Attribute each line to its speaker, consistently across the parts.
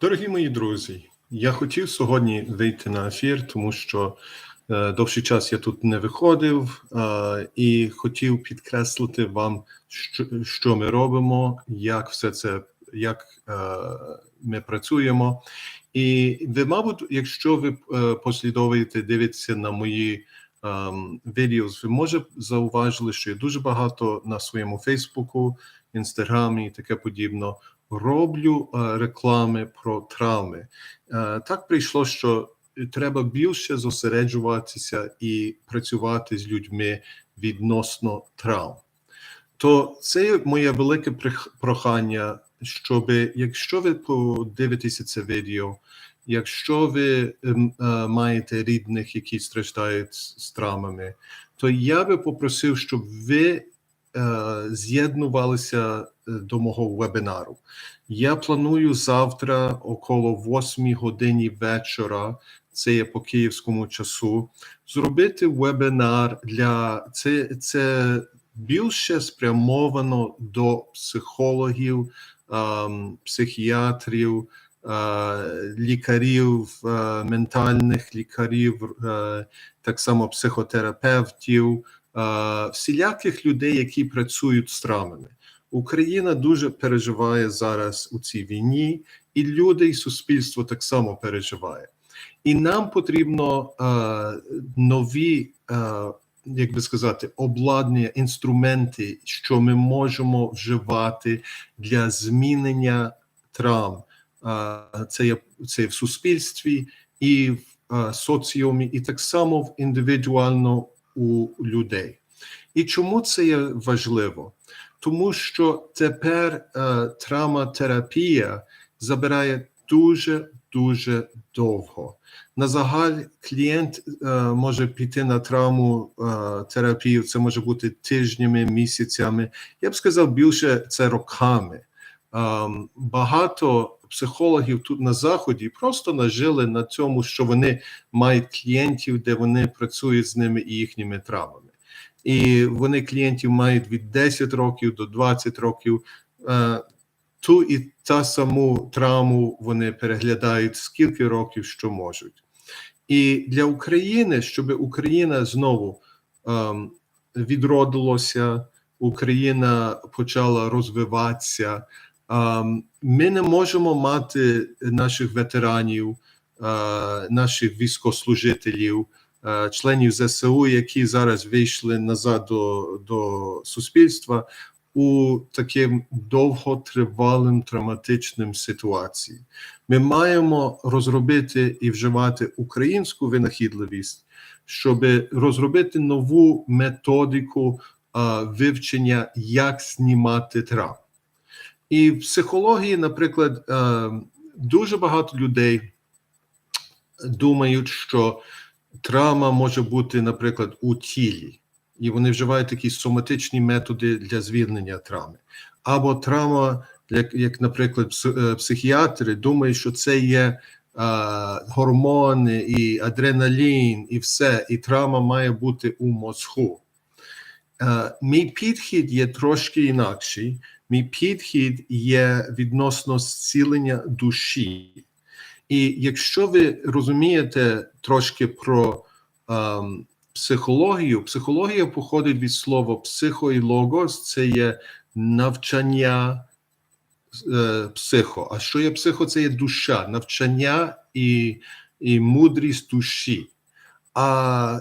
Speaker 1: Дорогі мої друзі, я хотів сьогодні вийти на ефір, тому що е, довший час я тут не виходив е, і хотів підкреслити вам, що, ми робимо, як все це, як е, ми працюємо. І ви, мабуть, якщо ви послідовуєте, дивитеся на мої ем, відео, ви може зауважили, що я дуже багато на своєму Фейсбуку, інстаграмі і таке подібно роблю е, реклами про травми. Е, Так прийшло, що треба більше зосереджуватися і працювати з людьми відносно травм. То це моє велике прохання, щоб якщо ви подивитеся це відео, якщо ви ем, е, маєте рідних, які страждають з травмами, то я би попросив, щоб ви з'єднувалися е, до мого вебінару. Я планую завтра около 8 годині вечора, це є по київському часу, зробити вебінар для це, це більше спрямовано до психологів, ем, психіатрів, е, лікарів, е, ментальних лікарів, е, так само психотерапевтів, е, всіляких людей, які працюють з травмами. Україна дуже переживає зараз у цій війні, і люди, і суспільство так само переживає. І нам потрібно е, нові, е, як би сказати, обладнання, інструменти, що ми можемо вживати для змінення травм. Е, це є це в суспільстві і в е, соціумі, і так само в індивідуально у людей. І чому це є важливо? Тому що тепер е, травматерапія забирає дуже дуже довго. На загаль клієнт е, може піти на травму е, терапію. Це може бути тижнями, місяцями. Я б сказав більше це роками. Ем, багато психологів тут на заході просто нажили на цьому, що вони мають клієнтів, де вони працюють з ними і їхніми травмами. І вони клієнтів мають від 10 років до 20 років. Е, ту і та саму травму вони переглядають скільки років, що можуть. І для України, щоб Україна знову ем, відродилася, Україна почала розвиватися. Ми не можемо мати наших ветеранів, е, наших військослужителів, е, членів ЗСУ, які зараз вийшли назад до, до суспільства у таким довготривалим травматичним ситуації. Ми маємо розробити і вживати українську винахідливість, щоб розробити нову методику а, вивчення, як знімати травм. І в психології, наприклад, е, дуже багато людей думають, що травма може бути, наприклад, у тілі, і вони вживають такі соматичні методи для звільнення травми. Або травма, як, як наприклад, е, психіатри думають, що це є е, гормони і адреналін, і все, і травма має бути у мозку. Мій підхід є трошки інакший. Мій підхід є відносно зцілення душі. І якщо ви розумієте трошки про ем, психологію, психологія походить від слова психо і логос, це є навчання е, психо. А що є психо? Це є душа, навчання і, і мудрість душі. А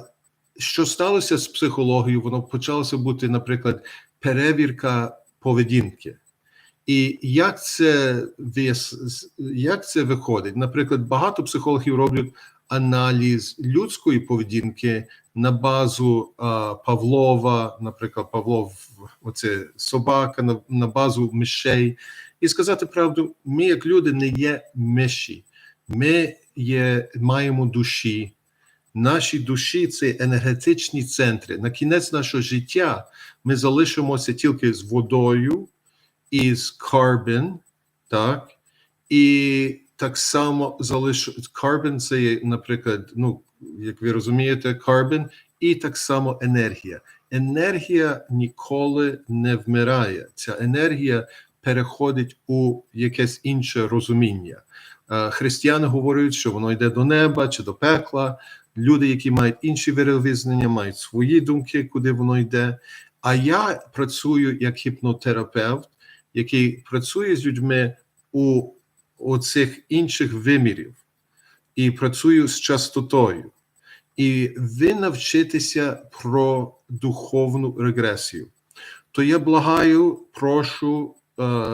Speaker 1: що сталося з психологією? Воно почалося бути, наприклад, перевірка поведінки. І як це як це виходить? Наприклад, багато психологів роблять аналіз людської поведінки на базу а, Павлова, наприклад, Павлов, оце собака, на, на базу мишей. І сказати правду, ми, як люди, не є миші, ми є, маємо душі. Наші душі це енергетичні центри. На кінець нашого життя ми залишимося тільки з водою і з carbon, так? І так само залиш... carbon це, наприклад, ну, як ви розумієте, carbon, і так само енергія. Енергія ніколи не вмирає. Ця енергія переходить у якесь інше розуміння. Е, Християни говорять, що воно йде до неба чи до пекла. Люди, які мають інші вировизнання, мають свої думки, куди воно йде. А я працюю як гіпнотерапевт, який працює з людьми у оцих інших вимірів і працюю з частотою. І ви навчитеся про духовну регресію. То я благаю, прошу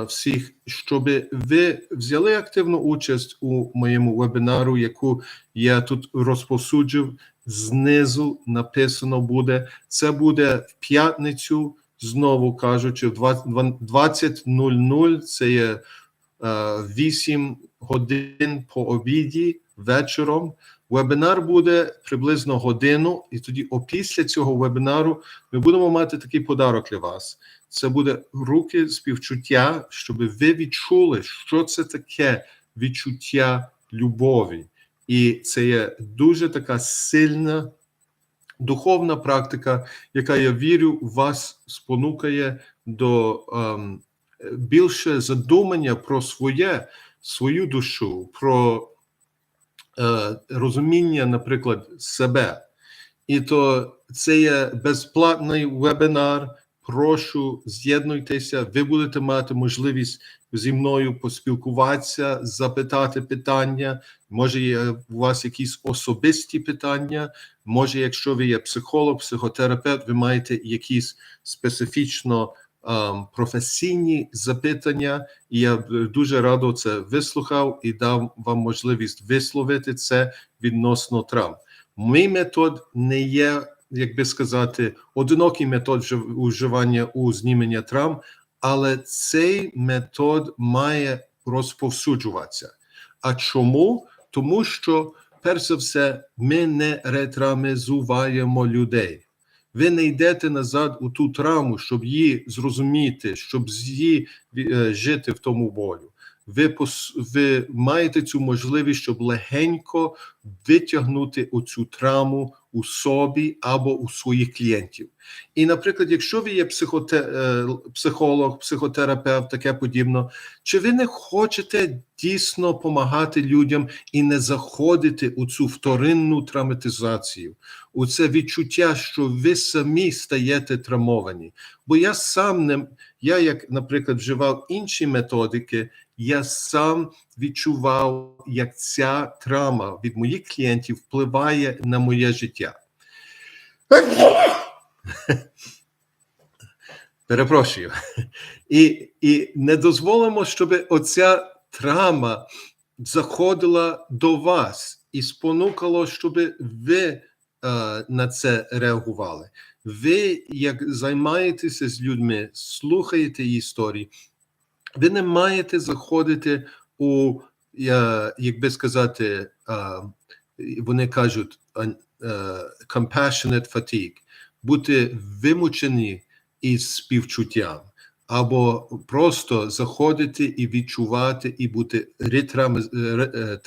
Speaker 1: всіх, щоб ви взяли активну участь у моєму вебінару, яку я тут розповсюджив. Знизу написано буде. Це буде в п'ятницю, знову кажучи, в 20.00. Це є е, 8 годин по обіді вечором. Вебінар буде приблизно годину, і тоді опісля цього вебінару ми будемо мати такий подарок для вас. Це буде руки співчуття, щоб ви відчули, що це таке відчуття любові. І це є дуже така сильна духовна практика, яка я вірю, вас спонукає до ем, більше задумання про своє, свою душу, про розуміння, наприклад, себе. І то це є безплатний вебінар. Прошу з'єднуйтеся, ви будете мати можливість зі мною поспілкуватися, запитати питання. Може, є у вас якісь особисті питання. Може, якщо ви є психолог, психотерапевт, ви маєте якісь специфічно професійні запитання, і я б дуже радо це вислухав і дав вам можливість висловити це відносно травм. Мій метод не є, як би сказати, одинокий метод вжив- уживання у знімання травм, але цей метод має розповсюджуватися. А чому? Тому що, перш за все, ми не ретрамезуваємо людей. Ви не йдете назад у ту травму, щоб її зрозуміти, щоб її е, жити в тому болю. Ви ви маєте цю можливість, щоб легенько витягнути оцю травму у собі або у своїх клієнтів. І, наприклад, якщо ви є психоте, е, психолог, психотерапевт, таке подібно, чи ви не хочете дійсно допомагати людям і не заходити у цю вторинну травматизацію, у це відчуття, що ви самі стаєте травмовані? Бо я сам не я, як, наприклад, вживав інші методики, я сам відчував, як ця травма від моїх клієнтів впливає на моє життя. Перепрошую. І, і не дозволимо, щоб оця травма заходила до вас і спонукало, щоб ви е, на це реагували. Ви, як займаєтеся з людьми, слухаєте історії, ви не маєте заходити у, як би сказати, вони кажуть, е, compassionate fatigue, бути вимучені із співчуттям, або просто заходити і відчувати, і бути ретрами- ре- е,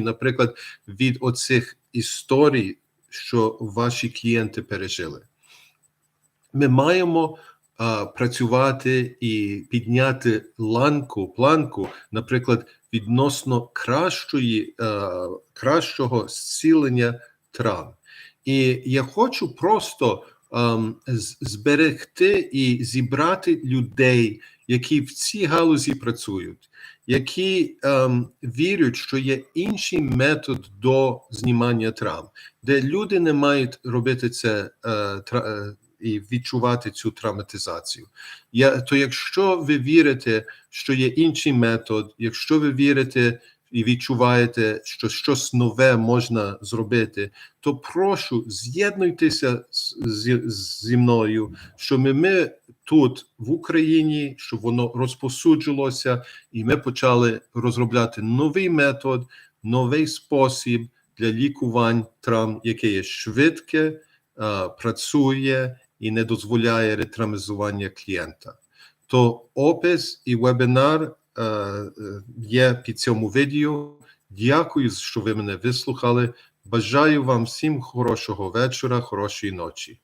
Speaker 1: наприклад, від оцих історій, що ваші клієнти пережили. Ми маємо а, працювати і підняти ланку, планку, наприклад, відносно кращої, е, кращого зцілення травм. І я хочу просто ем, з- зберегти і зібрати людей, які в цій галузі працюють, які ем, вірять, що є інший метод до знімання травм, де люди не мають робити це е, тра- е, і відчувати цю травматизацію. Я, то якщо ви вірите, що є інший метод, якщо ви вірите і відчуваєте, що щось нове можна зробити, то прошу з'єднуйтеся зі, зі мною, щоб ми, ми тут в Україні, щоб воно розпосуджувалося, і ми почали розробляти новий метод, новий спосіб для лікувань травм, яке є швидке, е, працює і не дозволяє ретрамізування клієнта. То опис і вебінар е, е, є під цьому відео. Дякую, що ви мене вислухали. Бажаю вам всім хорошого вечора, хорошої ночі.